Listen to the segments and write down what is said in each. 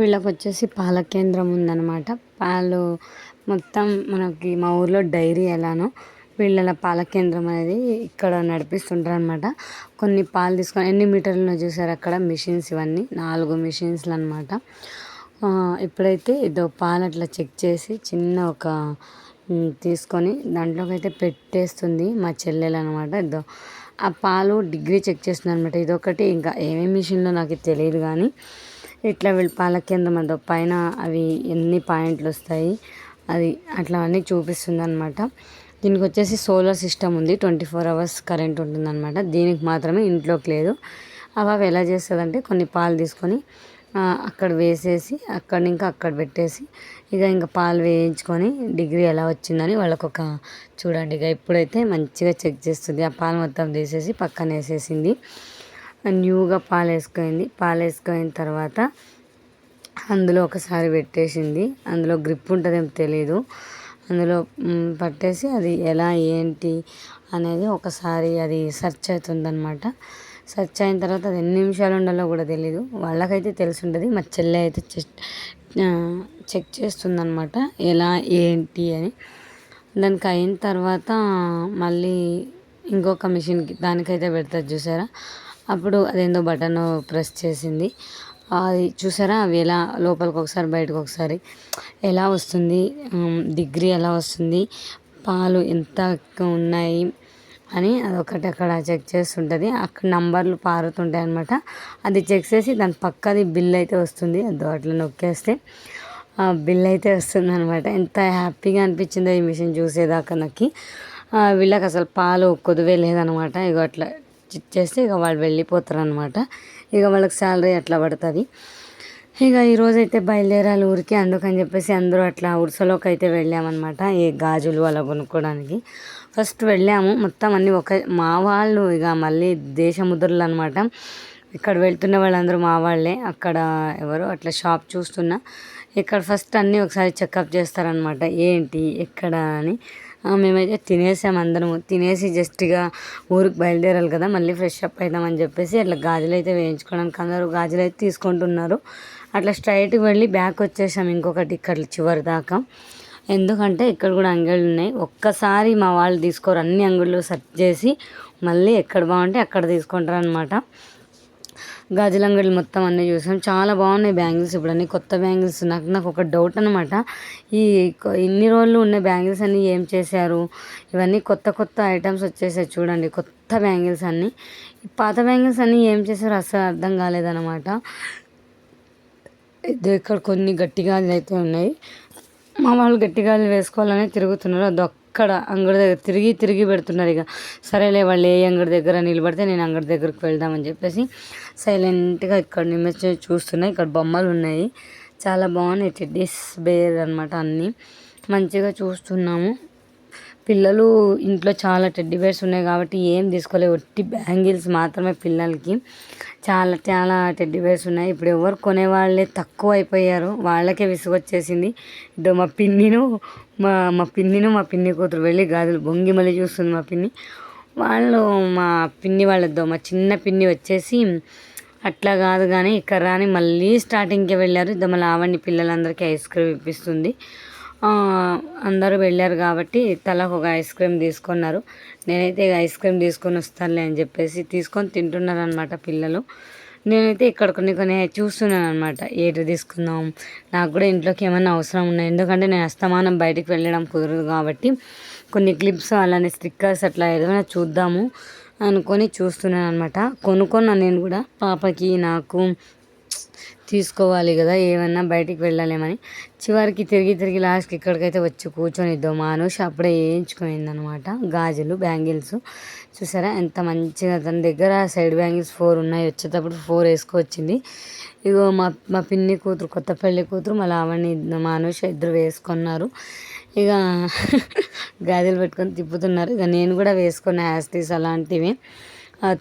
వీళ్ళకి వచ్చేసి పాల కేంద్రం ఉందన్నమాట. పాలు మొత్తం మనకి మా ఊర్లో డైరీ ఎలానో వీళ్ళ పాల కేంద్రం అనేది ఇక్కడ నడిపిస్తుంటారు అనమాట కొన్ని పాలు తీసుకొని ఎన్ని మీటర్లను చూసారు అక్కడ మిషన్స్ ఇవన్నీ నాలుగు మిషన్స్లు అనమాట ఇప్పుడైతే ఇదో పాలు అట్లా చెక్ చేసి చిన్న ఒక తీసుకొని దాంట్లోకి అయితే పెట్టేస్తుంది మా చెల్లెలు అనమాట ఇదో. ఆ పాలు డిగ్రీ చెక్ చేస్తుంది అనమాట ఇదొకటి ఇంకా ఏమేమి మిషన్లో నాకు తెలియదు కానీ ఇట్లా వీళ్ళు పాల కేంద్రం అదో పైన అవి ఎన్ని పాయింట్లు వస్తాయి అది అట్లా అన్నీ చూపిస్తుంది అనమాట దీనికి వచ్చేసి సోలార్ సిస్టమ్ ఉంది ట్వంటీ ఫోర్ అవర్స్ కరెంట్ ఉంటుందన్నమాట. దీనికి మాత్రమే ఇంట్లోకి లేదు. అవి ఎలా చేస్తుందంటే కొన్ని పాలు తీసుకొని అక్కడ వేసేసి అక్కడ ఇంకా అక్కడ పెట్టేసి ఇక ఇంకా పాలు వేయించుకొని డిగ్రీ ఎలా వచ్చిందని వాళ్ళకు ఒక చూడండి. ఇక ఇప్పుడైతే మంచిగా చెక్ చేస్తుంది. ఆ పాలు మొత్తం తీసేసి పక్కన వేసేసింది. న్యూగా పాలు వేసుకుంది పాలు వేసుకున్న తర్వాత అందులో ఒకసారి పెట్టేసింది. అందులో గ్రిప్ ఉంటుందేమో తెలియదు అందులో పట్టేసి అది ఎలా ఏంటి అనేది ఒకసారి అది సెర్చ్ అవుతుందన్నమాట సెర్చ్ అయిన తర్వాత అది ఎన్ని నిమిషాలు ఉండాలో కూడా తెలీదు. వాళ్ళకైతే తెలిసి ఉంటుంది మా చెల్లె అయితే చెక్ చేస్తుందన్నమాట. ఎలా ఏంటి అని. దానికి అయిన తర్వాత మళ్ళీ ఇంకొక మిషన్కి దానికైతే పెడతారు చూసారా? అప్పుడు అదేందో బటన్ ప్రెస్ చేసింది. అది చూసారా? అవి ఎలా లోపలికి ఒకసారి బయటకు ఒకసారి ఎలా వస్తుంది? డిగ్రీ ఎలా వస్తుంది? పాలు ఎంత ఉన్నాయి? అని అదొకటి అక్కడ చెక్ చేస్తుంటుంది. అక్కడ నంబర్లు పారుతుంటాయి అనమాట అది చెక్ చేసి దాని పక్కది బిల్ అయితే వస్తుంది. అదో అట్లా నొక్కేస్తే బిల్ అయితే వస్తుంది అనమాట ఎంత హ్యాపీగా అనిపించిందో ఈ మిషన్ చూసేదాకా నాకు. వీళ్ళకి అసలు పాలు కొదువే లేదనమాట ఇగో అట్లా చేస్తే ఇక వాళ్ళు వెళ్ళిపోతారు అనమాట ఇక వాళ్ళకి శాలరీ అట్లా పడుతుంది? ఇక ఈరోజైతే బయలుదేరాలి ఊరికి. అందుకని చెప్పేసి అందరూ అట్లా ఉరుసలోకి అయితే వెళ్ళామన్నమాట ఏ గాజులు అలా కొనుక్కోవడానికి ఫస్ట్ వెళ్ళాము. మొత్తం అన్నీ ఒక మా వాళ్ళు ఇక మళ్ళీ దేశముద్రలు అనమాట ఇక్కడ వెళ్తున్న వాళ్ళందరూ మా వాళ్ళే. అక్కడ ఎవరు అట్లా షాప్ చూస్తున్నా. ఇక్కడ ఫస్ట్ అన్నీ ఒకసారి చెకప్ చేస్తారనమాట ఏంటి? ఎక్కడ? అని. మేమైతే తినేసాం అందరము. తినేసి జస్ట్గా ఊరికి బయలుదేరాలి కదా మళ్ళీ ఫ్రెష్ అప్ అవుదామని చెప్పేసి అట్లా గాజులు అయితే వేయించుకోవడానికి అందరూ గాజులు అయితే తీసుకుంటున్నారు. అట్లా స్ట్రైట్కి వెళ్ళి బ్యాక్ వచ్చేసాం ఇంకొకటి ఇక్కడ చివరి దాకా. ఎందుకంటే ఇక్కడ కూడా అంగళ్ళు ఉన్నాయి. ఒక్కసారి మా వాళ్ళు తీసుకోరు. అన్ని అంగళ్ళు సెర్చ్ చేసి మళ్ళీ ఎక్కడ బాగుంటే అక్కడ తీసుకుంటారు అనమాట గాజులంగడి మొత్తం అన్నీ చూసాం. చాలా బాగున్నాయి బ్యాంగిల్స్ ఇప్పుడు అన్ని కొత్త బ్యాంగిల్స్. నాకు నాకు ఒక డౌట్ అనమాట ఈ ఇన్ని రోజులు ఉన్న బ్యాంగిల్స్ అన్నీ ఏం చేశారు? ఇవన్నీ కొత్త కొత్త ఐటమ్స్ వచ్చేసాయి చూడండి. కొత్త బ్యాంగిల్స్ అన్నీ. పాత బ్యాంగిల్స్ అన్నీ ఏం చేశారు అసలు అర్థం కాలేదన్నమాట. ఇక్కడ కొన్ని గట్టిగాలు అయితే ఉన్నాయి. మా వాళ్ళు గట్టిగాలు వేసుకోవాలని తిరుగుతున్నారు. అదొక్క ఎక్కడ అంగడి దగ్గర తిరిగి తిరిగి పెడుతున్నారు ఇక. సరేలే వాళ్ళు ఏ అంగడి దగ్గర నిలబడితే నేను అంగడి దగ్గరకు వెళ్దామని చెప్పేసి సైలెంట్గా ఇక్కడ నిమిషం చూస్తున్నాయి ఇక్కడ బొమ్మలు ఉన్నాయి. చాలా బాగున్నాయి. టెడ్డీస్ బేర్ అనమాట అన్నీ. మంచిగా చూస్తున్నాము. పిల్లలు ఇంట్లో చాలా టెడ్డీ బేర్స్ ఉన్నాయి కాబట్టి ఏం తీసుకోలేదు ఒట్టి బ్యాంగిల్స్ మాత్రమే పిల్లలకి. చాలా చాలా టెడ్డీ బేర్స్ ఉన్నాయి. ఇప్పుడు ఎవరు కొనేవాళ్ళే తక్కువ అయిపోయారు. వాళ్ళకే విసుగొచ్చేసింది. ఇదో మా పిన్నిను మా మా పిన్నిను మా పిన్ని కూతురు వెళ్ళి గాజులు బొంగి మళ్ళీ చూస్తుంది మా పిన్ని. వాళ్ళు మా పిన్ని వాళ్ళతో మా చిన్న పిన్ని వచ్చేసి అట్లా కాదు కానీ ఇక్కడ రాని మళ్ళీ స్టార్టింగ్కి వెళ్ళారు. ఇద్దరు మళ్ళీ ఆవండి పిల్లలందరికీ ఐస్ క్రీమ్ ఇప్పిస్తుంది. అందరూ వెళ్ళారు కాబట్టి తలకు ఒక ఐస్ క్రీమ్ తీసుకున్నారు. నేనైతే ఇక ఐస్ క్రీమ్ తీసుకొని వస్తానులే అని చెప్పేసి తీసుకొని తింటున్నారు అనమాట పిల్లలు. నేనైతే ఇక్కడ కొన్ని కొన్ని చూస్తున్నాను అనమాట ఏటి తీసుకుందాం? నాకు కూడా ఇంట్లోకి ఏమైనా అవసరం ఉన్నాయి ఎందుకంటే నేను అస్తమానం బయటికి వెళ్ళడం కుదరదు కాబట్టి కొన్ని క్లిప్స్ అలానే స్టిక్కర్స్ అట్లా ఏదైనా చూద్దాము అనుకొని చూస్తున్నాను అనమాట కొనుక్కున్నాను నేను కూడా. పాపకి నాకు తీసుకోవాలి కదా ఏమన్నా బయటికి వెళ్ళలేమని. చివరికి తిరిగి తిరిగి లాస్ట్కి ఇక్కడికైతే వచ్చి కూర్చొనిద్దో. ఇద్దాం మానుష్ అప్పుడే వేయించుకునిందనమాట గాజులు బ్యాంగిల్స్. చూసారా? ఎంత మంచిగా తన దగ్గర సైడ్ బ్యాంగిల్స్ ఫోర్ ఉన్నాయి. వచ్చేటప్పుడు ఫోర్ వేసుకొచ్చింది. ఇగో మా మా పిన్ని కూతురు కొత్త పెళ్ళి కూతురు మళ్ళీ అవన్నీ మానుష ఇద్దరు వేసుకున్నారు. ఇక గాజులు పెట్టుకొని తిప్పుతున్నారు. ఇక నేను కూడా వేసుకున్న యాస్టీస్ అలాంటివి.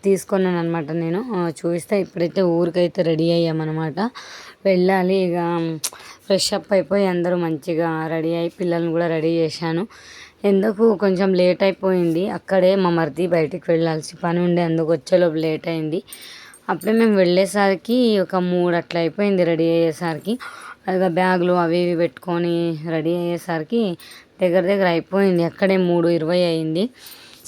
తీసుకున్నాను అనమాట నేను. చూపిస్తే ఇప్పుడైతే ఊరికైతే రెడీ అయ్యామన్నమాట. వెళ్ళాలి ఇక ఫ్రెష్ అప్ అయిపోయి అందరూ మంచిగా రెడీ అయ్యి పిల్లల్ని కూడా రెడీ చేశాను. ఎందుకు? కొంచెం లేట్ అయిపోయింది. అక్కడే మా మరిది బయటికి వెళ్ళాల్సి పని ఉండే అందుకు వచ్చేలోపు లేట్ అయింది. అప్పుడే మేము వెళ్ళేసరికి ఒక మూడు అట్లా అయిపోయింది రెడీ అయ్యేసరికి. అదిగా బ్యాగులు అవి ఇవి పెట్టుకొని రెడీ అయ్యేసరికి దగ్గర దగ్గర అయిపోయింది. అక్కడే మూడు ఇరవై అయింది.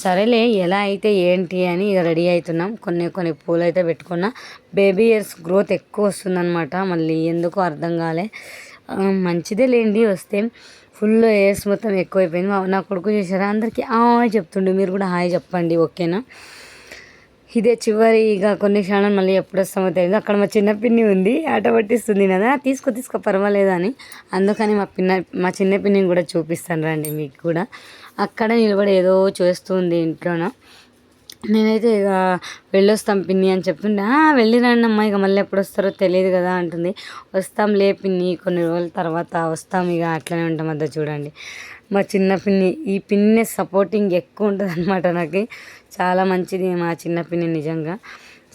సరేలే ఎలా అయితే ఏంటి అని ఇక రెడీ అవుతున్నాం. కొన్ని కొన్ని పూలు అయితే పెట్టుకున్నా. బేబీ ఇయర్స్ గ్రోత్ ఎక్కువ వస్తుందన్నమాట. మళ్ళీ ఎందుకో అర్థం కాలే. మంచిదే లేండి వస్తే. ఫుల్ ఇయర్స్ మొత్తం ఎక్కువైపోయింది. నా కొడుకు చేశారా? అందరికీ హాయ్ చెప్తుండే. మీరు కూడా హాయ్ చెప్పండి ఓకేనా? ఇదే చివరి ఇక కొన్ని క్షణాలు మళ్ళీ ఎప్పుడు వస్తామో తెలియదు అక్కడ మా చిన్న పిన్ని ఉంది. ఆట పట్టిస్తుంది కదా. తీసుకో తీసుకో పర్వాలేదు అని అందుకని మా పిన్న మా చిన్న పిన్నిని కూడా చూపిస్తాను రండి మీకు కూడా. అక్కడ నిలబడి ఏదో చేస్తుంది ఇంట్లోన. నేనైతే ఇక వెళ్ళొస్తాం పిన్ని అని చెప్తుండే "ఆ, వెళ్ళి రండి అమ్మ ఇక మళ్ళీ ఎప్పుడు వస్తారో తెలియదు కదా అంటుంది. వస్తాం లే పిన్ని కొన్ని రోజుల తర్వాత వస్తాం ఇక అట్లనే ఉంటాం అద్దా చూడండి. మా చిన్న పిన్ని ఈ పిన్ని సపోర్టింగ్ ఎక్కువ ఉంటుంది అనమాట నాకు. చాలా మంచిది మా చిన్న పిన్ని నిజంగా.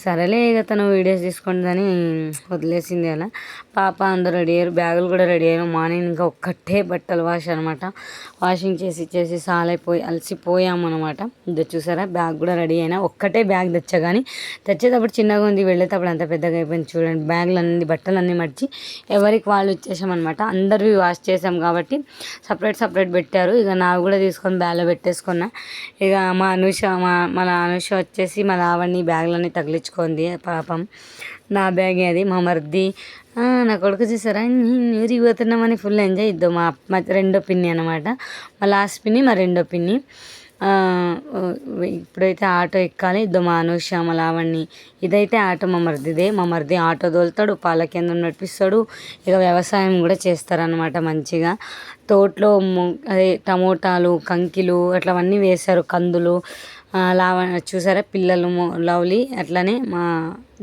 సరేలే ఇక తను వీడియోస్ తీసుకుంటుందని వదిలేసింది అలా. పాప అందరూ రెడీ అయ్యారు. బ్యాగులు కూడా రెడీ అయ్యారు మార్నింగ్ ఇంకా ఒక్కటే బట్టలు వాష్ అనమాట. వాషింగ్ చేసి చేసి సాలైపోయి అలసిపోయాము అనమాట ఇది చూసారా? బ్యాగ్ కూడా రెడీ అయినా ఒక్కటే బ్యాగ్ తెచ్చా కానీ తెచ్చేటప్పుడు చిన్నగా ఉంది. వెళ్ళేటప్పుడు అంత పెద్దగా అయిపోయింది చూడండి. బ్యాగులు అన్ని బట్టలు అన్నీ మర్చి ఎవరికి వాళ్ళు ఇచ్చేసామన్నమాట అందరివి వాష్ చేసాం కాబట్టి సపరేట్ సపరేట్ పెట్టారు. ఇక నాకు కూడా తీసుకొని బ్యాగ్లో పెట్టేసుకున్నా. ఇక మా అనుష మా మన అనుష వచ్చేసి మా లావణ్ణి బ్యాగులన్నీ తగిలించుకుంది పాపం. నా బ్యాగే అది మా మరిది. నా కొడుకు చూసారా? ఊరికి పోతున్నామని ఫుల్ ఎంజాయ్ ఇద్దాం మా మా రెండో పిన్ని అనమాట మా లాస్ట్ పిన్ని మా రెండో పిన్ని. ఇప్పుడైతే ఆటో ఎక్కాలి. ఇద్దో మా అనుష మా లావణ్ణి. ఇదైతే ఆటో మా మరిదిదే. మా మరిది ఆటో తోలుతాడు పాల కేంద్రం నడిపిస్తాడు. ఇక వ్యవసాయం కూడా చేస్తారనమాట మంచిగా. తోటలో అదే టమోటాలు కంకిలు అట్లావన్నీ వేశారు కందులు. లావ చూసారా? పిల్లలు లవ్లీ అట్లనే మా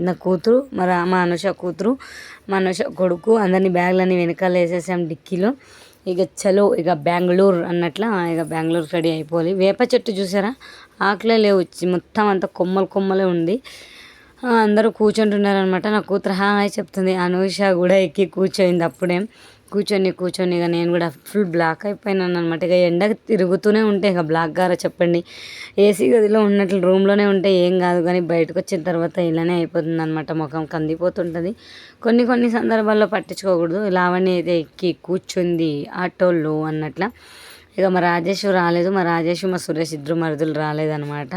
నా కూతురు మరి మా అనుష కూతురు మా అనుష కొడుకు అందరినీ బ్యాగులన్నీ వెనకాల వేసేసాం డిక్కీలో. ఇక చలో ఇక బెంగళూరు అన్నట్ల ఇక బెంగళూరు రెడీ అయిపోవాలి. వేప చెట్టు చూసారా? ఆకులే లేవు మొత్తం అంత కొమ్మలు కొమ్మలే ఉంది. అందరూ కూర్చుంటున్నారనమాట నా కూతురు హాయ్ చెప్తుంది. అనూష కూడా ఎక్కి కూర్చోయింది అప్పుడే. కూర్చొని కూర్చొని ఇక నేను కూడా ఫుల్ బ్లాక్ అయిపోయినాను అనమాట ఇక ఎండ తిరుగుతూనే ఉంటే ఇక బ్లాక్ గారా చెప్పండి. ఏసీ గదిలో ఉన్నట్లు రూమ్లోనే ఉంటే ఏం కాదు కానీ బయటకు వచ్చిన తర్వాత ఇలానే అయిపోతుంది అనమాట ముఖం కందిపోతుంటుంది. కొన్ని కొన్ని సందర్భాల్లో పట్టించుకోకూడదు. లావణ్య అయితే ఎక్కి కూర్చుంది ఆటోలో అన్నట్ల. ఇక మా రాజేష్ రాలేదు. మా రాజేష్ మా సురేష్ ఇద్దరు మరుదులు రాలేదనమాట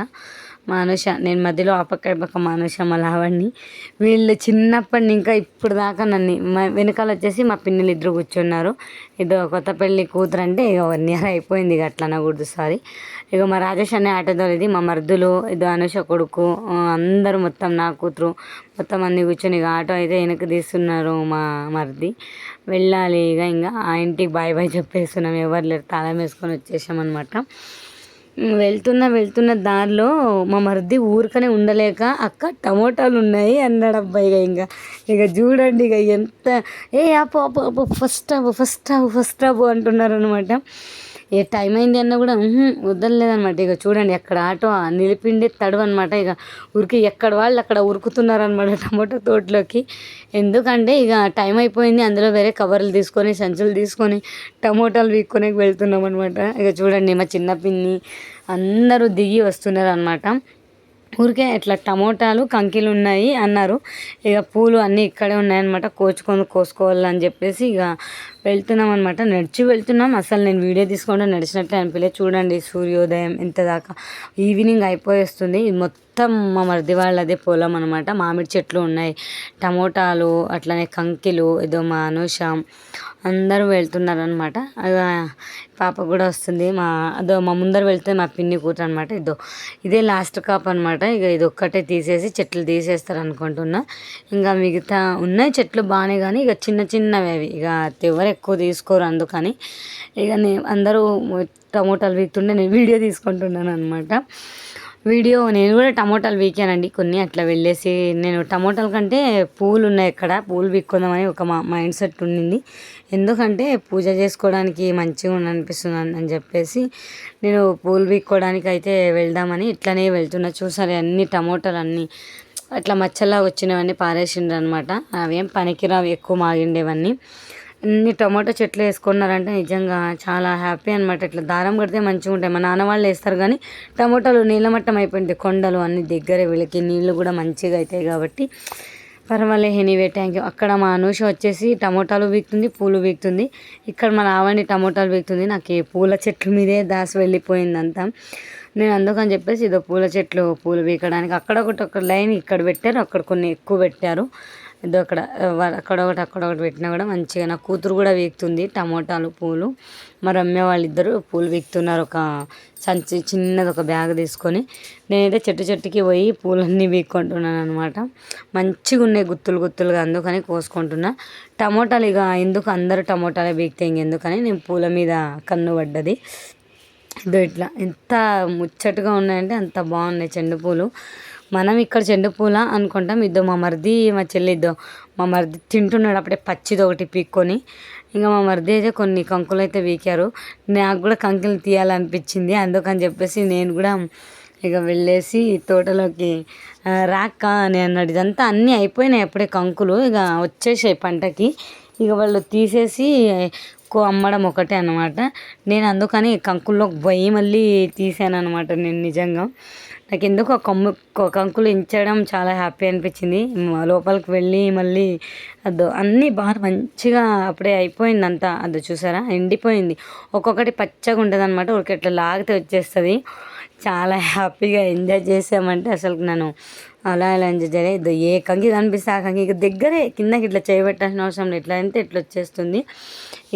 మానుష. నేను మధ్యలో ఆ పక్క మానుష పక్క మా లావణ్ణి. వీళ్ళు చిన్నప్పటి ఇంకా ఇప్పుడు దాకా నన్ను మా వెనకాల వచ్చేసి మా పిన్నలు ఇద్దరు కూర్చున్నారు. ఇదో కొత్త పెళ్ళి కూతురు అంటే ఇక వన్ ఇయర్ అయిపోయింది ఇక అట్లా అనకూడదు సారీ. ఇక మా రాజేష్ అనే ఆటోతో ఇది మా మర్దులు ఇదో అనుష కొడుకు అందరూ మొత్తం నా కూతురు. మొత్తం అన్ని కూర్చొని ఇక ఆటో అయితే వెనక్కి తీస్తున్నారు మా మరిది. వెళ్ళాలి ఇక ఇంకా ఆ ఇంటికి బాయ్ బాయ్ చెప్పేస్తున్నాం. ఎవరు లేరు తాళం వేసుకొని వచ్చేసామన్నమాట. వెళ్తున్న వెళ్తున్న దారిలో మా మరిది ఊరికనే ఉండలేక అక్క టమోటాలు ఉన్నాయి అన్నాడు అబ్బాయి ఇక. ఇంకా ఇక చూడండి ఇక ఎంత ఏ ఆపు ఆపు ఆపు ఫస్ట్ ఆపు ఫస్ట్ ఆపు ఫస్ట్ ఆపు అంటున్నారు అనమాట ఏ టైం అయింది అన్న కూడా వదలలేదనమాట ఇక చూడండి ఎక్కడ ఆటో నిలిపిండే తడు అనమాట ఇక ఉరికి ఎక్కడ వాళ్ళు అక్కడ ఉరుకుతున్నారు అనమాట టమాటో తోటలోకి. ఎందుకంటే ఇక టైం అయిపోయింది అందులో వేరే కవర్లు తీసుకొని సంచులు తీసుకొని టమోటాలు వీక్కొని వెళ్తున్నాం అనమాట ఇక చూడండి మా చిన్న పిన్ని అందరూ దిగి వస్తున్నారు అనమాట ఊరికే ఇట్లా టమోటాలు కంకిలు ఉన్నాయి అన్నారు. ఇక పూలు అన్నీ ఇక్కడే ఉన్నాయన్నమాట. కోచుకొని కోసుకోవాలని చెప్పేసి ఇక వెళ్తున్నాం అనమాట నడిచి వెళ్తున్నాం. అసలు నేను వీడియో తీసుకుంటే నడిచినట్టే అనిపించలేదు చూడండి సూర్యోదయం ఎంత దాకా. ఈవినింగ్ అయిపోయేస్తుంది. ఇది మొత్తం మా మరిది వాళ్ళదే పొలం అనమాట మామిడి చెట్లు ఉన్నాయి. టమోటాలు అట్లనే కంకిలు ఏదో మా అందరూ వెళ్తున్నారు అనమాట పాప కూడా వస్తుంది. మా అదో మా ముందర వెళ్తే మా పిన్ని కూతురు అనమాట ఇదో ఇదే లాస్ట్ కాప్ అనమాట ఇక ఇది ఒక్కటే తీసేసి చెట్లు తీసేస్తారు అనుకుంటున్నా ఇంకా మిగతా ఉన్నాయి. చెట్లు బాగానే కానీ ఇక చిన్న చిన్నవి అవి. ఇక ఎవరు ఎక్కువ తీసుకోరు అందుకని. ఇక నేను అందరూ టమోటాలు వీక్తుంటే నేను వీడియో తీసుకుంటున్నాను అనమాట వీడియో నేను కూడా టమోటాలు వీకానండి కొన్ని అట్లా వెళ్ళేసి. నేను టమోటాల కంటే పూలు ఉన్నాయి ఇక్కడ పూలు వీక్కుందామని ఒక మా మైండ్ సెట్ ఉండింది. ఎందుకంటే పూజ చేసుకోవడానికి మంచిగా ఉండనిపిస్తుంది అనిపిస్తుంది అని చెప్పేసి నేను పూలు వీక్కోవడానికి అయితే వెళ్దామని ఇట్లనే వెళ్తున్నా. చూసారు అన్ని టమోటాలు అన్నీ అట్లా మచ్చలా వచ్చినవన్నీ పారేసిండ్రు అనమాట అవేం పనికిరావు ఎక్కువ మాగిండేవన్నీ. అన్ని టమాటో చెట్లు వేసుకున్నారంటే నిజంగా చాలా హ్యాపీ అనమాట ఇట్లా దారం కడితే మంచిగా ఉంటాయి. మా నాన్న వాళ్ళు వేస్తారు కానీ టమాటాలు నీళ్ళమట్టం అయిపోయింది. కొండలు అన్ని దగ్గరే వీళ్ళకి నీళ్ళు కూడా మంచిగా అవుతాయి కాబట్టి పర్వాలే. Anyway thank you. అక్కడ మా అనూష వచ్చేసి టమోటాలు వీక్తుంది పూలు వీక్తుంది. ఇక్కడ మా లావణి టమోటాలు వీక్తుంది. నాకు ఈ పూల చెట్ల మీదే దాసి వెళ్ళిపోయింది అంతా నేను అందుకని చెప్పేసి ఇదో పూల చెట్లు పూలు వీకడానికి అక్కడ ఒకటి ఒక లైన్ ఇక్కడ పెట్టారు. అక్కడ కొన్ని ఎక్కువ పెట్టారు. ఏదో అక్కడ అక్కడ ఒకటి అక్కడ ఒకటి పెట్టినా కూడా మంచిగా నా కూతురు కూడా వీక్తుంది టమోటాలు పూలు. మా అమ్మే వాళ్ళిద్దరూ పూలు వీక్తున్నారు. ఒక సంచి చిన్నది ఒక బ్యాగ్ తీసుకొని. నేనైతే చెట్టు చెట్టుకి పోయి పూలన్నీ వీక్కుంటున్నాను అనమాట మంచిగా ఉన్నాయి గుత్తులు గుత్తులుగా అందుకని కోసుకుంటున్నా. టమోటాలు ఇక ఎందుకు అందరూ టమోటాలే వీక్తే ఇంకెందుకని నేను పూల మీద కన్ను పడ్డది. ఇదో ఇట్లా. ఎంత ముచ్చటగా ఉన్నాయంటే అంత బాగున్నాయి చెండు పూలు. మనం ఇక్కడ చెండు పూల అనుకుంటాం ఇద్దో మా మరిది మా చెల్లి ఇద్దో మా మరిది తింటున్నాడు అప్పుడే పచ్చిది ఒకటి పీక్కొని. ఇంకా మా మరిది అయితే కొన్ని కంకులు అయితే వీకారు నాకు కూడా కంకులు తీయాలనిపించింది. అందుకని చెప్పేసి నేను కూడా ఇక వెళ్ళేసి తోటలోకి రాక్క అని అన్నాడు. ఇదంతా అన్నీ అయిపోయినాయి అప్పుడే కంకులు. ఇక వచ్చేసాయి పంటకి. ఇక వాళ్ళు తీసేసి అమ్మడం ఒకటే అనమాట నేను అందుకని కంకుల్లోకి పోయి మళ్ళీ తీసాను అనమాట నేను నిజంగా. నాకు ఎందుకు ఆ కొమ్ము కంకులు ఇంచడం చాలా హ్యాపీ అనిపించింది. లోపలికి వెళ్ళి మళ్ళీ అదో అన్నీ బాగా మంచిగా అప్పుడే అయిపోయింది అంతా అదో చూసారా? ఎండిపోయింది. ఒక్కొక్కటి పచ్చగా ఉంటుంది అనమాట ఒక ఇట్లా లాగితే వచ్చేస్తుంది. చాలా హ్యాపీగా ఎంజాయ్ చేసామంటే అసలు నన్ను. అలా ఇలా ఎంజాయ్ ఏ కంకి కనిపిస్తే ఆ కంకి ఇక దగ్గరే కిందకి ఇట్లా చేయబెట్టాల్సిన అవసరం లేదు. ఎట్లా అంటే ఇట్లా వచ్చేస్తుంది.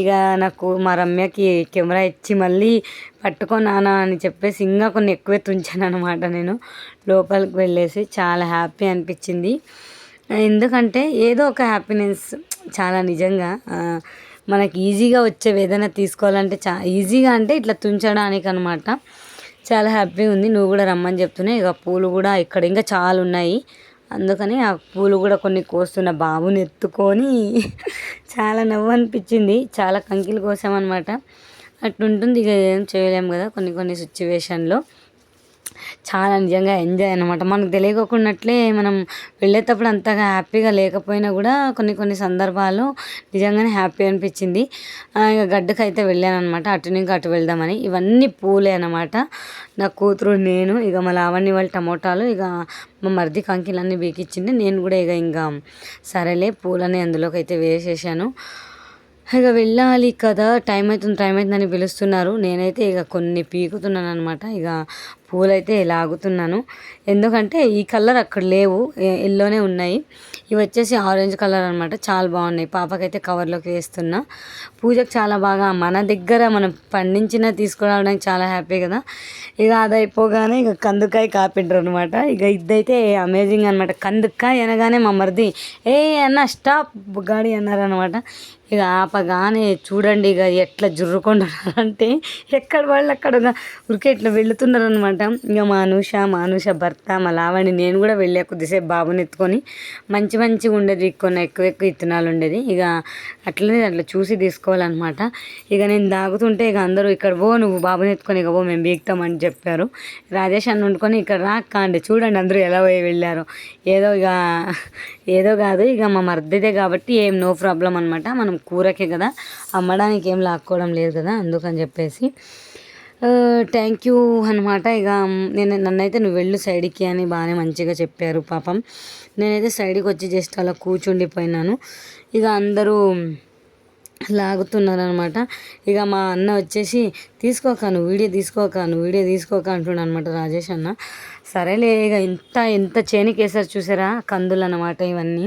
ఇక నాకు మా రమ్యకి కెమెరా ఇచ్చి మళ్ళీ పట్టుకో నానా అని చెప్పేసి ఇంకా కొన్ని ఎక్కువే తుంచాను అనమాట నేను. లోపలికి వెళ్ళేసి చాలా హ్యాపీ అనిపించింది. ఎందుకంటే ఏదో ఒక హ్యాపీనెస్ చాలా నిజంగా మనకి ఈజీగా వచ్చే ఏదైనా తీసుకోవాలంటే చా ఈజీగా అంటే ఇట్లా తుంచడానికి అనమాట చాలా హ్యాపీగా ఉంది. నువ్వు కూడా రమ్మని చెప్తున్నాయి ఇక పూలు కూడా ఇక్కడ ఇంకా చాలా ఉన్నాయి. అందుకని ఆ పూలు కూడా కొన్ని కోస్తున్న బాబుని ఎత్తుకొని చాలా నవ్వు అనిపించింది. చాలా కంకిలు కోసామన్నమాట. అట్లుంటుంది ఇక ఏం చేయలేము కదా కొన్ని కొన్ని సిచ్యువేషన్లో చాలా నిజంగా ఎంజాయ్ అనమాట మనకు తెలియకోకున్నట్లే మనం వెళ్ళేటప్పుడు అంతగా హ్యాపీగా లేకపోయినా కూడా కొన్ని కొన్ని సందర్భాలు నిజంగానే హ్యాపీ అనిపించింది. ఇక గడ్డకు అయితే వెళ్ళాను అనమాట అటు నుంచి అటు వెళ్దామని. ఇవన్నీ పూలే అనమాట నా కూతురు నేను ఇక మా లావణ్య వాళ్ళ టమోటాలు ఇక మా మరిది కంకిలన్నీ బీకిచ్చింది. నేను కూడా ఇక ఇంకా సరేలే పూలని అందులోకి అయితే వేసేసాను. ఇక వెళ్ళాలి కదా టైం అవుతుంది టైం అవుతుందని పిలుస్తున్నారు. నేనైతే ఇక కొన్ని పీకుతున్నాను అనమాట ఇక పూలైతే లాగుతున్నాను. ఎందుకంటే ఈ కలర్ అక్కడ లేవు ఎల్లోనే ఉన్నాయి. ఇవి వచ్చేసి ఆరెంజ్ కలర్ అనమాట చాలా బాగున్నాయి. పాపకైతే కవర్లోకి వేస్తున్నా. పూజకు చాలా బాగా మన దగ్గర మనం పండించిన తీసుకురావడానికి చాలా హ్యాపీ కదా. ఇక అది అయిపోగానే ఇక కందుకాయ కాపిండ్రు అనమాట ఇక ఇదైతే అమేజింగ్ అనమాట కందుకాయ అనగానే మా మరిది ఏ అన్న స్టాప్! గాడి అన్నారనమాట ఇక ఆపగానే చూడండి ఇక ఎట్లా జుర్రుకుంటున్నారంటే ఎక్కడ వాళ్ళు అక్కడ ఉరికే ఇట్లా వెళుతున్నారనమాట ఇక మా అనుష మా అనుష భర్త మా లావణి నేను కూడా వెళ్ళే కొద్దిసేపు బాబుని ఎత్తుకొని మంచి మంచిగా ఉండేది కొన్ని ఎక్కువ ఎక్కువ ఇత్తనాలు ఉండేది. ఇక అట్లనే అట్లా చూసి తీసుకోవాలన్నమాట. ఇక నేను దాగుతుంటే ఇక అందరూ ఇక్కడ పో నువ్వు బాబుని ఎత్తుకొని ఇక పో మేము బీగుతామని చెప్పారు. రాజేష్ అన్న వండుకొని ఇక్కడ రాక్క అండి చూడండి అందరూ ఎలా పోయి వెళ్ళారు. ఏదో ఇక ఏదో కాదు ఇక మా మర్దిదే కాబట్టి ఏం నో ప్రాబ్లం అనమాట మనం కూరకే కదా. అమ్మడానికి ఏం లాక్కోవడం లేదు కదా అందుకని చెప్పేసి. థ్యాంక్ యూ అనమాట ఇక నేను నన్నైతే నువ్వు వెళ్ళు సైడ్కి అని బాగానే మంచిగా చెప్పారు పాపం. నేనైతే సైడ్కి వచ్చి జస్ట్ అలా కూర్చుండిపోయినాను. ఇక అందరూ లాగుతున్నారు అనమాట ఇక మా అన్న వచ్చేసి తీసుకోక నువ్వు వీడియో తీసుకోక నువ్వు వీడియో తీసుకోక అంటున్నాను అనమాట రాజేష్ అన్న. సరేలే ఇక ఇంత ఎంత చేనికేసారు చూసారా కందులు అనమాట ఇవన్నీ.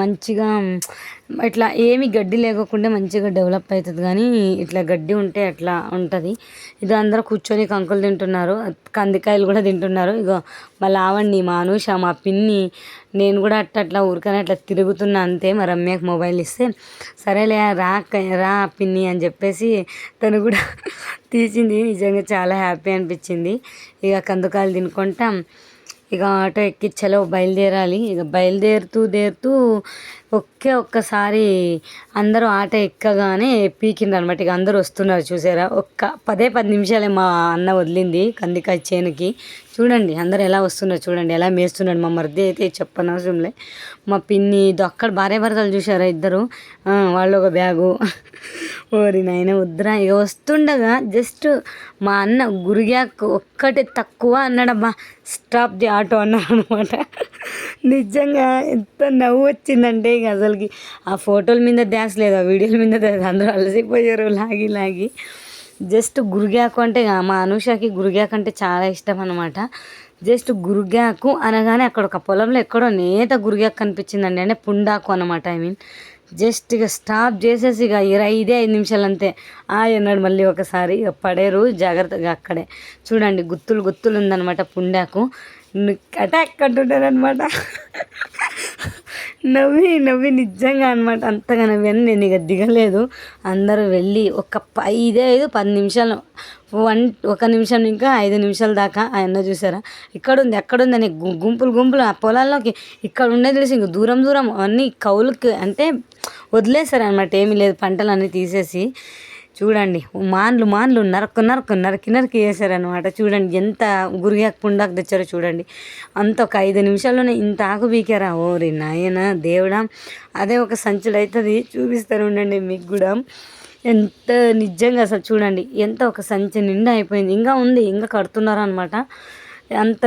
మంచిగా ఇట్లా ఏమి గడ్డి లేకుండా మంచిగా డెవలప్ అవుతుంది కానీ ఇట్లా గడ్డి ఉంటే అట్లా ఉంటుంది. ఇది అందరూ కూర్చొని కంకులు తింటున్నారు కందికాయలు కూడా తింటున్నారు. ఇగో మా లావణ్ణి మా అనూష మా పిన్ని నేను కూడా అట్లా అట్లా ఊరికనే అట్లా తిరుగుతున్నా అంతే. మా రమ్యకు మొబైల్ ఇస్తే సరేలే రా రా పిన్ని అని చెప్పేసి తను కూడా తీసింది. నిజంగా చాలా హ్యాపీ అనిపించింది. ఇక కందుకాయలు తినుకుంటాం. ఇక ఆటో ఎక్కించలో బయలుదేరాలి. ఇక బయలుదేరుతూ దేరుతూ ఒకే ఒక్కసారి అందరూ ఆట ఎక్కగానే పీకిండ్రు అనమాట ఇక అందరూ వస్తున్నారు చూసారా? ఒక్క పదే పది నిమిషాలే మా అన్న వదిలింది కందికాయ చేనుకి. చూడండి అందరు ఎలా వస్తున్నారు చూడండి ఎలా మేస్తున్నాడు మా మరిది అయితే చెప్పనవసరంలే. మా పిన్ని దొక్కడ అక్కడ భార్య భర్తలు చూసారా ఇద్దరు? వాళ్ళు ఒక బ్యాగు. ఓరి నాయన వద్దురా. ఇక వస్తుండగా జస్ట్ మా అన్న గురిగాకు ఒక్కటి తక్కువ అన్నాడమ్మా స్టాప్ ది ఆటో అన్నాడు అనమాట నిజంగా ఎంత నవ్వు వచ్చిందంటే ఇక అసలుకి ఆ ఫోటోల మీద డ్యాన్స్ లేదు ఆ వీడియోల మీద అందరూ అలసిపోయారు లాగి లాగి. జస్ట్ గురిగాకు అంటే ఇక మా అనూషకి గురిగాకు అంటే చాలా ఇష్టం అనమాట జస్ట్ గురిగాకు అనగానే అక్కడ ఒక పొలంలో ఎక్కడో నేత గురిగాకు కనిపించిందండి అంటే పుండాకు అనమాట ఐ మీన్ జస్ట్ ఇక స్టాప్ చేసేసి ఇక ఇరవై ఐదే ఐదు నిమిషాలు అంతే. ఆ అన్నాడు మళ్ళీ ఒకసారి ఇక పడేరు జాగ్రత్తగా అక్కడే. చూడండి గుత్తులు గుత్తులు ఉందనమాట పుండాకు. అటాక్ అనమాట నవ్వి నవ్వి నిజంగా అనమాట అంతగా నవ్వాను. నేను ఇక దిగలేదు. అందరూ వెళ్ళి ఒక ప- ఐదే ఐదు పది నిమిషాలు వన్ ఒక నిమిషం ఇంకా ఐదు నిమిషాల దాకా ఆయన చూసారా. ఇక్కడ ఉంది ఎక్కడ ఉంది అని గుంపులు గుంపులు ఆ పొలాల్లోకి ఇక్కడ ఉండేది తెలిసి ఇంక దూరం దూరం అన్నీ కౌలుకి అంటే వదిలేశారు అనమాట ఏమీ లేదు పంటలన్నీ తీసేసి. చూడండి మాన్లు మాన్లు నరకు నరకు నరికి నరికి వేసారనమాట చూడండి ఎంత గురిగాకు పుండాకు తెచ్చారో చూడండి. అంత ఒక ఐదు నిమిషాల్లోనే ఇంత ఆకు బీకారా ఓరి నాయన దేవుడా. అదే ఒక సంచులు అవుతుంది చూపిస్తారు ఉండండి మీకు కూడా. ఎంత నిజంగా అసలు చూడండి ఎంత ఒక సంచి నిండా అయిపోయింది. ఇంకా ఉంది ఇంకా కడుతున్నారు అనమాట అంత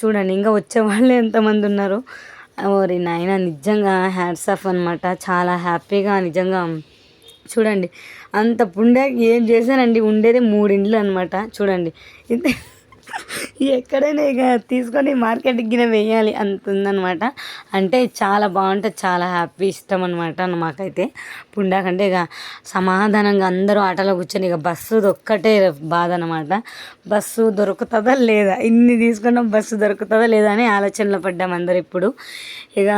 చూడండి ఇంకా వచ్చే వాళ్ళే ఎంతమంది ఉన్నారు. ఓరి నాయన నిజంగా హ్యాట్స్ ఆఫ్ అనమాట చాలా హ్యాపీగా నిజంగా చూడండి. అంత పుండే ఏం చేశానండి? ఉండేది మూడింట్లు అనమాట చూడండి. ఇంత ఎక్కడైనా ఇక తీసుకొని మార్కెట్కి గిన వేయాలి అంత ఉందనమాట అంటే చాలా బాగుంటుంది. చాలా హ్యాపీ ఇష్టం అనమాట మాకైతే. పుండాకంటే ఇక సమాధానంగా అందరూ ఆటలో కూర్చొని ఇక బస్సు ఒక్కటే బాధ అనమాట బస్సు దొరుకుతుందా లేదా? ఇన్ని తీసుకున్నాం బస్సు దొరుకుతుందా లేదా అని ఆలోచనలో పడ్డాం అందరు ఇప్పుడు. ఇక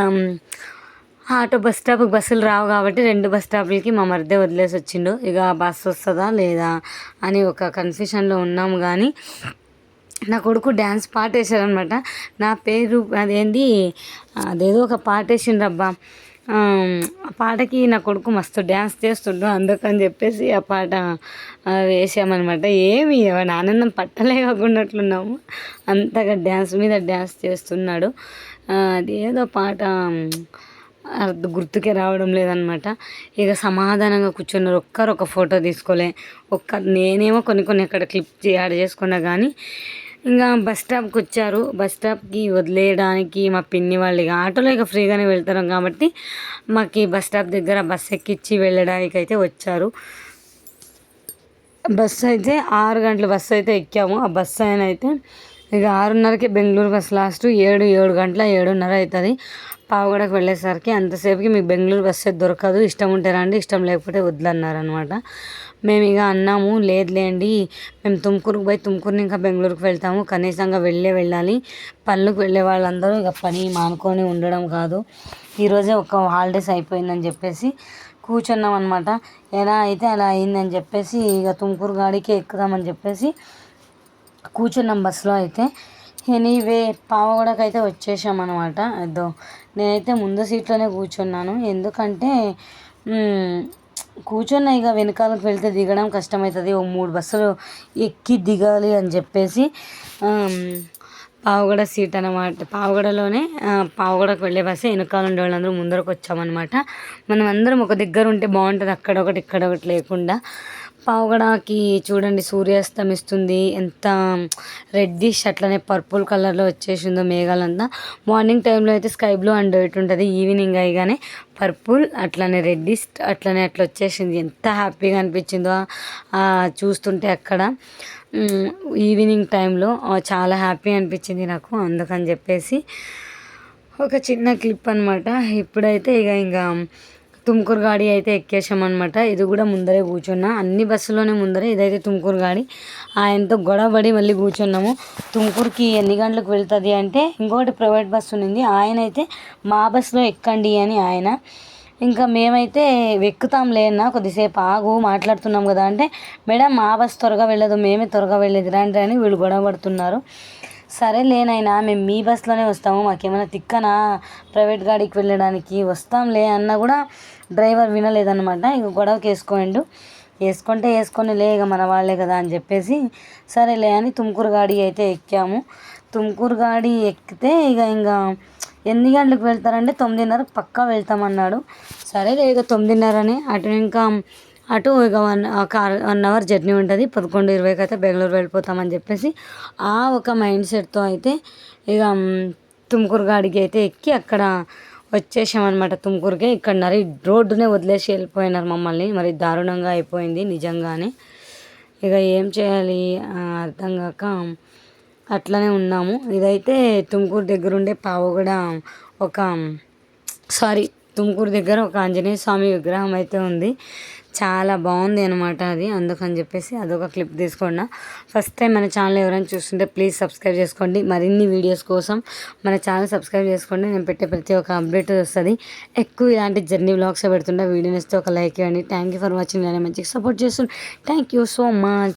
ఆటో బస్ స్టాప్కి బస్సులు రావు కాబట్టి రెండు బస్ స్టాప్లకి మా మరిదే వదిలేసి వచ్చిండు. ఇక బస్సు వస్తుందా లేదా అని ఒక కన్ఫ్యూషన్లో ఉన్నాము కానీ నా కొడుకు డ్యాన్స్ పాట వేసారనమాట నా పేరు అదేంది? అదేదో ఒక పాట వేసిండ్రబ్బా. ఆ పాటకి నా కొడుకు మస్తు డ్యాన్స్ చేస్తుండు అందుకని చెప్పేసి ఆ పాట వేసామన్నమాట ఏమి ఆనందం పట్టలేకపోయినట్లున్నాము. అంతగా డ్యాన్స్ మీద డ్యాన్స్ చేస్తున్నాడు. అదేదో పాట గుర్తుకే రావడం లేదనమాట. ఇక సమాధానంగా కూర్చున్నారు. ఒక్కరు ఒక ఫోటో తీసుకోలే. ఒక్క నేనేమో కొన్ని కొన్ని అక్కడ క్లిప్ యాడ్ చేసుకున్నా కానీ ఇంకా బస్ స్టాప్కి వచ్చారు. బస్ స్టాప్కి వదిలేయడానికి మా పిన్ని వాళ్ళు ఇక ఆటోలో ఇక ఫ్రీగానే వెళ్తారు కాబట్టి మాకు ఈ బస్ స్టాప్ దగ్గర బస్ ఎక్కించి వెళ్ళడానికి అయితే వచ్చారు. బస్సు అయితే ఆరు గంటల బస్సు అయితే ఎక్కాము. ఆ బస్సు ఆయన అయితే ఇక ఆరున్నరకి బెంగళూరు బస్ లాస్ట్ ఏడు ఏడు గంటల ఏడున్నర అవుతుంది. పావుగడకు వెళ్ళేసరికి అంతసేపుకి మీకు బెంగళూరు బస్సు అయితే దొరకదు. ఇష్టం ఉంటే రండి ఇష్టం లేకపోతే వద్దన్నారనమాట మేము ఇక అన్నాము లేదులేండి మేము తుమ్కూరుకు పోయి తుమ్కూరు ఇంకా బెంగళూరుకు వెళ్తాము. కనీసంగా వెళ్ళే వెళ్ళాలి. పనులకు వెళ్ళే వాళ్ళందరూ ఇక పని మానుకొని ఉండడం కాదు. ఈరోజే ఒక హాలిడేస్ అయిపోయిందని చెప్పేసి కూర్చున్నాం అనమాట ఎలా అయితే అలా అయిందని చెప్పేసి ఇక తుమ్కూరు గాడికే ఎక్కుదామని చెప్పేసి కూర్చున్నాం బస్సులో అయితే. ఎనీవే పావగడకు అయితే వచ్చేసాం అనమాట అదో నేనైతే ముందు సీట్లోనే కూర్చున్నాను. ఎందుకంటే మ్, కూర్చున్నా ఇక వెనకాలకు వెళ్తే దిగడం కష్టమవుతుంది ఓ మూడు బస్సులు ఎక్కి దిగాలి అని చెప్పేసి పావుగడ సీట్ అనమాట పావుగడలోనే పావుగడకు వెళ్ళే బస్సు. వెనకాల ఉండే వాళ్ళందరూ ముందరకు వచ్చామన్నమాట మనం అందరం ఒక దగ్గర ఉంటే బాగుంటుంది. అక్కడ ఒకటి ఇక్కడ ఒకటి లేకుండా. పావుగడకి చూడండి సూర్యాస్తమిస్తుంది. ఎంత రెడ్డిష్ అట్లనే పర్పుల్ కలర్లో వచ్చేసిందో మేఘాలంతా. మార్నింగ్ టైంలో అయితే స్కై బ్లూ అండ్ వైట్ ఉంటుంది. ఈవినింగ్ అయ్యగానే పర్పుల్ అట్లనే రెడ్డిష్ అట్లనే అట్లా వచ్చేసింది. ఎంత హ్యాపీగా అనిపించిందో చూస్తుంటే అక్కడ. ఈవినింగ్ టైంలో చాలా హ్యాపీ అనిపించింది నాకు. అందుకని చెప్పేసి ఒక చిన్న క్లిప్ అనమాట ఇప్పుడైతే ఇక ఇంకా తుమ్కూరు గాడి అయితే ఎక్కేసామన్నమాట ఇది కూడా ముందరే కూర్చున్నా. అన్ని బస్సులోనే ముందరే ఇదైతే తుమ్కూరు గాడి. ఆయనతో గొడవపడి మళ్ళీ కూర్చున్నాము. తుమ్కూరుకి ఎన్ని గంటలకు వెళ్తుంది అంటే ఇంకొకటి ప్రైవేట్ బస్సు ఉంది ఆయన అయితే మా బస్సులో ఎక్కండి అని ఆయన. ఇంకా మేమైతే ఎక్కుతాం లేనా కొద్దిసేపు ఆగు మాట్లాడుతున్నాం కదా అంటే మేడం మా బస్ త్వరగా వెళ్ళదు మేమే త్వరగా వెళ్ళేది రండి అని వీళ్ళు గొడవ పడుతున్నారు. సరే లేనైనా మేము మీ బస్సులోనే వస్తాము మాకేమైనా తిక్కనా? ప్రైవేట్ గాడికి వెళ్ళడానికి వస్తాంలే అన్నా కూడా డ్రైవర్ వినలేదన్నమాట. ఇక గొడవకి వేసుకోండు. వేసుకుంటే వేసుకొని లే ఇక మన వాళ్ళే కదా అని చెప్పేసి సరేలే అని తుమ్కూరు గాడి అయితే ఎక్కాము. తుమ్కూరు గాడి ఎక్కితే ఇక ఇంకా ఎన్ని గంటలకు వెళ్తారంటే తొమ్మిదిన్నరకు పక్కా వెళ్తామన్నాడు. సరేలే ఇక తొమ్మిదిన్నరని అటు ఇంకా అటు ఇక వన్ ఒక వన్ అవర్ జర్నీ ఉంటుంది. పదకొండు ఇరవైకి అయితే బెంగళూరు వెళ్ళిపోతామని చెప్పేసి ఆ ఒక మైండ్ సెట్తో అయితే ఇక తుమ్కూరు గాడికి అయితే ఎక్కి అక్కడ వచ్చేసామన్నమాట. తుమ్కూరుకే ఇక్కడ నరి రోడ్డునే వదిలేసి వెళ్ళిపోయినారు మమ్మల్ని. మరి దారుణంగా అయిపోయింది నిజంగానే. ఇక ఏం చేయాలి? అర్థం కాక అట్లనే ఉన్నాము. ఇదైతే తుమ్కూరు దగ్గర ఉండే పావుగడ ఒక సారీ తుమ్కూరు దగ్గర ఒక ఆంజనేయ స్వామి విగ్రహం అయితే ఉంది. చాలా బాగుంది అనమాట అది. అందుకని చెప్పేసి అదొక క్లిప్ తీసుకున్నా ఫస్ట్ టైం మన ఛానల్ ఎవరైనా చూస్తుంటే ప్లీజ్ సబ్స్క్రైబ్ చేసుకోండి. మరిన్ని వీడియోస్ కోసం మన ఛానల్ సబ్స్క్రైబ్ చేసుకోండి. నేను పెట్టే ప్రతి ఒక్క అప్డేట్ వస్తుంది. ఎక్కువ ఇలాంటి జర్నీ బ్లాగ్స్ పెడుతుంటే వీడియోని ఇస్తే ఒక లైక్ ఇవ్వండి. థ్యాంక్ యూ ఫర్ వాచింగ్ నేను మంచిగా సపోర్ట్ చేస్తుంది థ్యాంక్ యూ సో మచ్